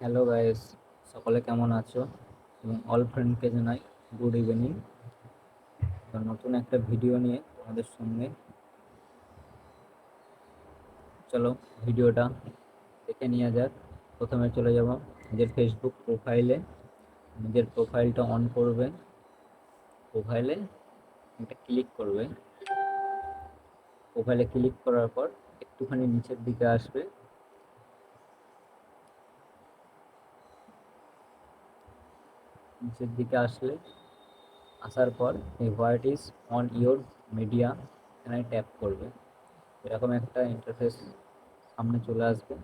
Hello guys সকলে কেমন আছো? এবং অল ফ্রেন্ডকে জানাই গুড ইভিনিং তো নতুন একটা ভিডিও নিয়ে তোমাদের সঙ্গে চলো ভিডিওটা দেখে নেওয়া যাক। প্রথমে চলে যাব নিজের ফেসবুক প্রোফাইলে নিজের প্রোফাইলটা অন করবে। প্রোফাইলে একটা ক্লিক করবে। প্রোফাইলে ক্লিক করার পর একটুখানি নিচের দিকে আসবে। নিচের দিকে আসলে আসার পর এই white is on your media এখানে ট্যাপ করবে। এরকম একটা ইন্টারফেস সামনে চলে আসবে।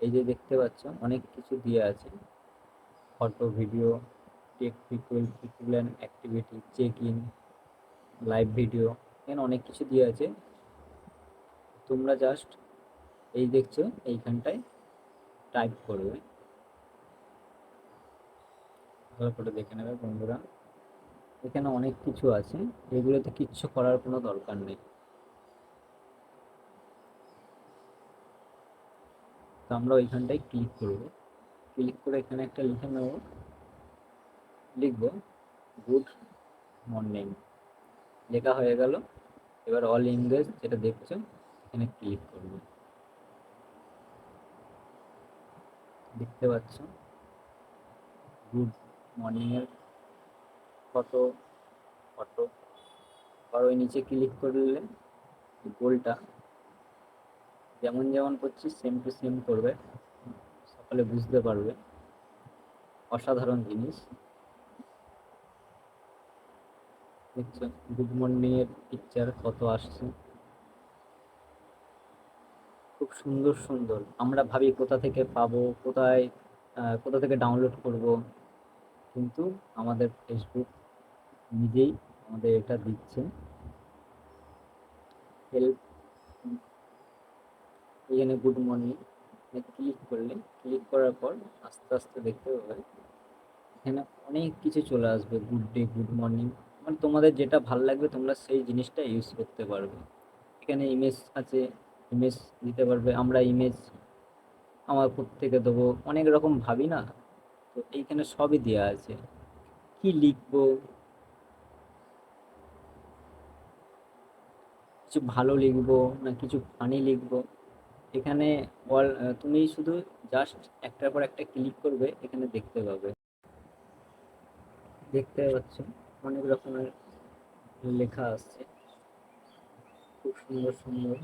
এই যে দেখতে পাচ্ছ, অনেক কিছু দিয়ে আছে। ফটো ভিডিও টেক পিকুল পিকুল activity check in live video এখানে অনেক কিছু দিয়ে আছে। তোমরা জাস্ট এই দেখছ, এইখানটায় টাইপ করবে। ভালো করে দেখে নেবে বন্ধুরা। এখানে অনেক কিছু আছে, এগুলোতে কিচ্ছু করার কোনো দরকার নেই। তো আমরা ওইখানটায় ক্লিক করব। ক্লিক করে এখানে একটা লিখে নেব। লিখব গুড মর্নিং লেখা হয়ে গেল। এবার অল ইংরেজ যেটা দেখছ, এখানে ক্লিক করব। দেখতে পাচ্ছ? গুড মর্নিংয়ের ফটো ফটো আর ওই নিচে ক্লিক করলে গোলটা যেমন যেমন করছি সেম টু সেম করবে। সকলে বুঝতে পারবে। অসাধারণ জিনিস। দেখছ গুড মর্নিংয়ের পিকচার কত আসছে। খুব সুন্দর সুন্দর। আমরা ভাবি কোথা থেকে পাবো, কোথায় কোথা থেকে ডাউনলোড করব। কিন্তু আমাদের ফেসবুক নিজেই আমাদের এটা দিচ্ছে। হেল্প এখানে গুড মর্নিং ক্লিক করলে ক্লিক করার পর আস্তে আস্তে দেখতে পাবে এখানে অনেক কিছু চলে আসবে গুড ডে গুড মর্নিং মানে তোমাদের যেটা ভালো লাগবে তোমরা সেই জিনিসটা ইউজ করতে পারবে। এখানে ইমেজ আছে ইমেজ দিতে পারবে, আমরা ইমেজ আমার থেকে দেবো। অনেক রকম ভাবি না? এইখানে সবই দেওয়া আছে। কি লিখব? কিছু ভালো লিখব না কিছু ফানি লিখব? এখানে অল তুমি শুধু জাস্ট একটার পর একটা ক্লিক করবে, এখানে দেখতে পাবে। দেখতে পাচ্ছ? অনেক রকমের লেখা আসছে খুব সুন্দর সুন্দর।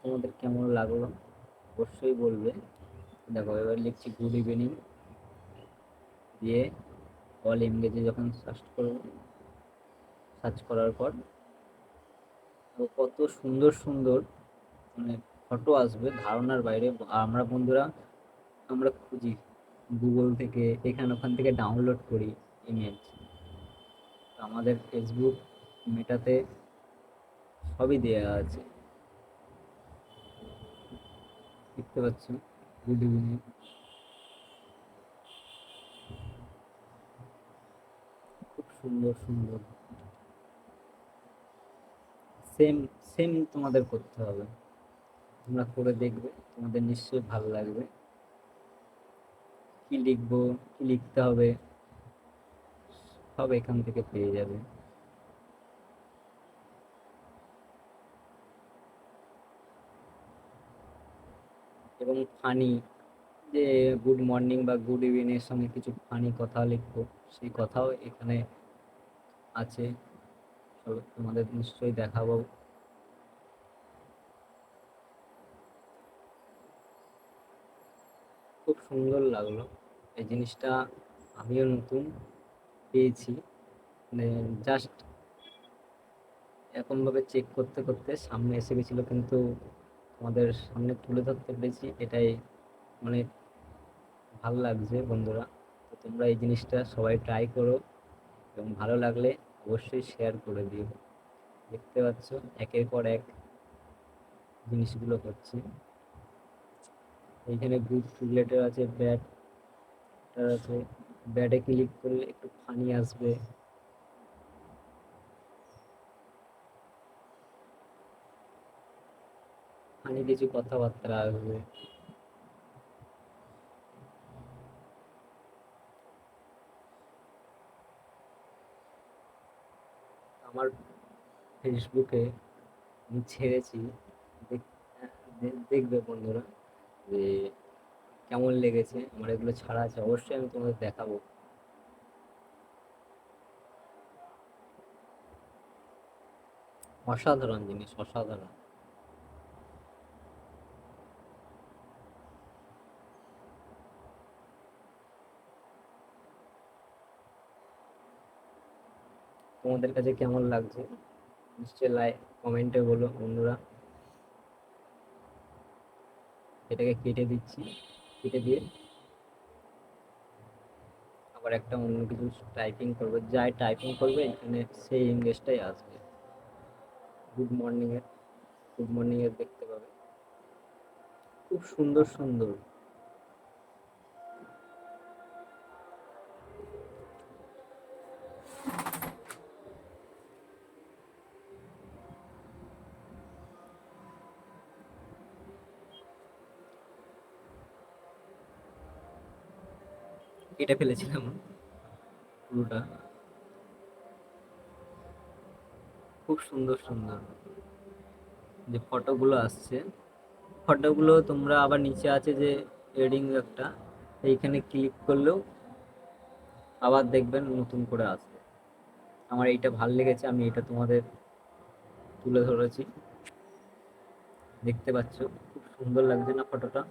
তোমাদের কেমন লাগল? অবশ্যই বলবে। দেখো, এবার লিখছি গুড ইভিনিং দিয়ে অল ইংরেজি যখন সার্চ করব সার্চ করার পর কত সুন্দর সুন্দর মানে ফটো আসবে, ধারণার বাইরে। আমরা বন্ধুরা, আমরা খুঁজি গুগল থেকে, এখানে ওখান থেকে ডাউনলোড করি ইমেজ আমাদের ফেসবুক মেটাতে সবই দেওয়া আছে। দেখতে পাচ্ছি গুড ইভিনিং সুন্দর সুন্দর। সেম সেম তোমাদের করতে হবে। তোমরা করে দেখবে, তোমাদের নিশ্চয়ই ভালো লাগবে। কি লিখব, কি লিখতে হবে, সব এখান থেকে পেয়ে যাবে। এবং ফানি, যে গুড মর্নিং বা গুড ইভিনিং এর সঙ্গে কিছু ফানি কথা লিখব, সেই কথাও এখানে আছে তোমাদের নিশ্চয়ই দেখাবো। খুব সুন্দর লাগল। এই জিনিসটা আমিও নতুন পেয়েছি। মানে জাস্ট এরকমভাবে চেক করতে করতে সামনে এসে গেছিল, কিন্তু তোমাদের সামনে তুলে ধরতে পেরেছি। এটাই মানে ভালো লাগছে বন্ধুরা। তোমরা এই জিনিসটা সবাই ট্রাই করো। এবং ভালো লাগলে অবশ্যই শেয়ার করে দিও। দেখতে পাচ্ছ, একের পর এক জিনিসগুলো হচ্ছে। এইখানে গ্রুপ রিলেটেড আছে ব্যাট আছে। ব্যাটে ক্লিক করলে একটু ফানি আসবে। ফানি কিছু কথাবার্তা আসবে। আমার ফেসবুকে আমি ছেড়েছি। দেখবে বন্ধুরা যে কেমন লেগেছে, আমার এগুলো ছাড়া আছে, অবশ্যই আমি তোমাদের দেখাবো। অসাধারণ জিনিস, অসাধারণ। তোমাদের কাছে কেমন লাগছে? নিশ্চয়ই লাইক কমেন্টে বলো বন্ধুরা। এটাকে কেটে দিচ্ছি, কেটে দিয়ে আবার একটা অন্য কিছু টাইপিং করবে। যাই টাইপিং করবে, এখানে সেই ইংলিশটাই আসবে। গুড মর্নিং এর গুড মর্নিং এর দেখতে পাবে। খুব সুন্দর সুন্দর। কেটে ফেলেছিলাম পুরোটা। খুব সুন্দর সুন্দর। যে ফটোগুলো আসছে, ফটোগুলো তোমরা আবার নিচে আছে যে এডিং একটা, এইখানে ক্লিক করলেও আবার দেখবেন নতুন করে আসবে। আমার এইটা ভালো লেগেছে, আমি এটা তোমাদের তুলে ধরেছি। দেখতে পাচ্ছ, খুব সুন্দর লাগছে না ফটোটা।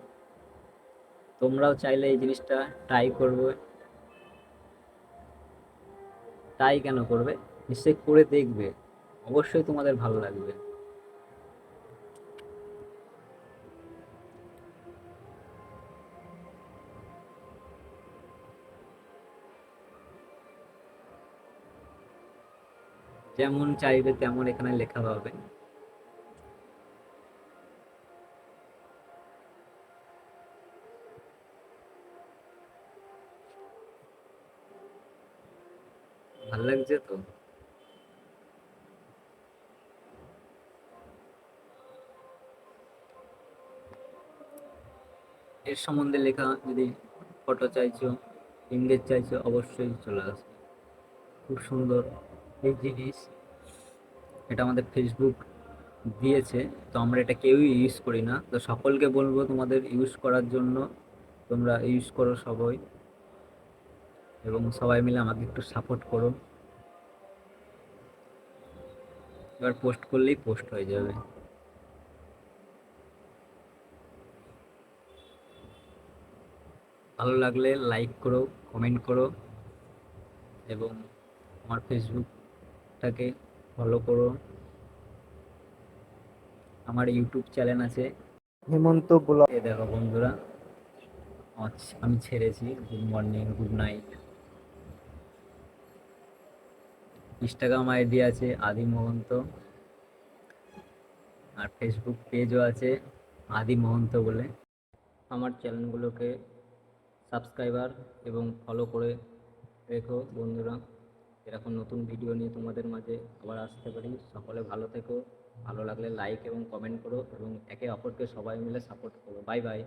তোমরাও চাইলে এই জিনিসটা ট্রাই করবে। ট্রাই কেন করবে? নিশ্চয়ই করে দেখবে। অবশ্যই তোমাদের ভালো লাগবে। যেমন চাইবে তেমন এখানে লেখা পাবে। এর সম্বন্ধে লেখা যদি ফটো চাইছো ইংরেজ চাইছো, অবশ্যই চলে আসবে। খুব সুন্দর এই জিনিস। এটা আমাদের ফেসবুক দিয়েছে। তো আমরা এটা কেউই ইউজ করি না। তো সকলকে বলব তোমাদের ইউজ করার জন্য তোমরা ইউজ করো সবাই। এবং সবাই মিলে আমাকে একটু সাপোর্ট করো। এবার পোস্ট করলেই পোস্ট হয়ে যাবে। ভালো লাগলে লাইক করো কমেন্ট করো এবং আমার ফেসবুকটাকে ফলো করো। আমার ইউটিউব চ্যানেল আছে। হেমন্ত ব্লগ। এ দেখো বন্ধুরা আচ্ছা, আমি ছেড়েছি। Good morning good night Instagram ID আছে আদি মহন্ত। আর ফেসবুক পেজও আছে আদি মহন্ত বলে। আমার চ্যানেলগুলোকে সাবস্ক্রাইবার এবং ফলো করে রেখো বন্ধুরা। এরকম নতুন ভিডিও নিয়ে তোমাদের মাঝে আবার আসতে পারি। সকলে ভালো থেকো। ভালো লাগলে লাইক এবং কমেন্ট করো এবং একে অপরকে সবাই মিলে সাপোর্ট করো। Bye bye